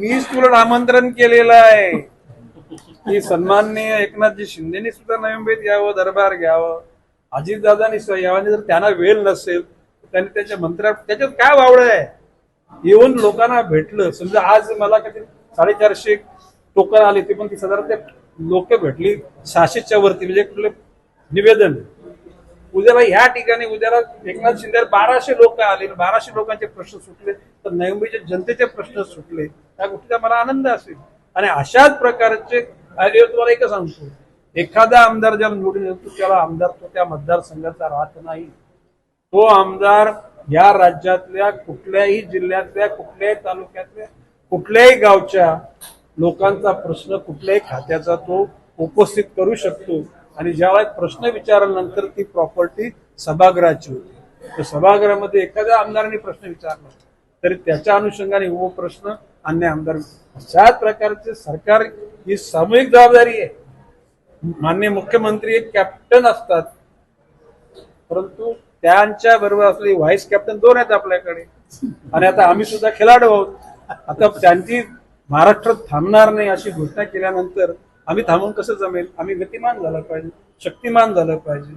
मीच तुला आमंत्रण केलेलं आहे. की सन्माननीय एकनाथजी शिंदेनी सुद्धा नवी मुंबईत यावं दरबार घ्यावं. अजितदादानी सुद्धा यावं जर त्यांना वेळ नसेल. त्यांनी त्याच्या मंत्र्या त्याच्यात काय वावडं आहे? येऊन लोकांना भेटलं. समजा आज मला कधी साडेचारशे टोकन आले ते पण ती साधारण ते लोक भेटली सहाशेच्या वरती म्हणजे कुठले निवेदन. उद्याला ह्या ठिकाणी उद्याला एकनाथ शिंदे बाराशे लोक आले बाराशे लोकांचे प्रश्न सुटले तर नवी मुंबईच्या जनतेचे प्रश्न सुटले. त्या गोष्टीचा मला आनंद असेल. आणि अशाच प्रकारचे तुम्हाला एकच सांगतो. एखादा आमदार ज्याला निवडून येतो त्याला आमदार तो त्या मतदारसंघाचा राहत नाही. तो आमदार या राज्यातल्या कुठल्याही जिल्ह्यातल्या कुठल्याही तालुक्यातल्या कुठल्याही गावच्या लोकांचा प्रश्न कुठल्याही खात्याचा तो उपस्थित करू शकतो. आणि ज्यावेळेस प्रश्न विचारल्यानंतर ती प्रॉपर्टी सभागृहाची होती. तर सभागृहामध्ये एखाद्या आमदाराने प्रश्न विचारला तरी त्याच्या अनुषंगाने वो प्रश्न अन्य आमदार अशाच प्रकारचे सरकार ही सामूहिक जबाबदारी आहे. मान्य मुख्यमंत्री एक कॅप्टन असतात. परंतु त्यांच्या बरोबर असलेले व्हाईस कॅप्टन दोन आहेत आपल्याकडे. आणि आता आम्ही सुद्धा खेळाडू आहोत. आता त्यांची महाराष्ट्र थांबणार नाही अशी घोषणा केल्यानंतर आम्ही थांबून कसं जमेल? आम्ही गतिमान झालं पाहिजे शक्तिमान झालं पाहिजे.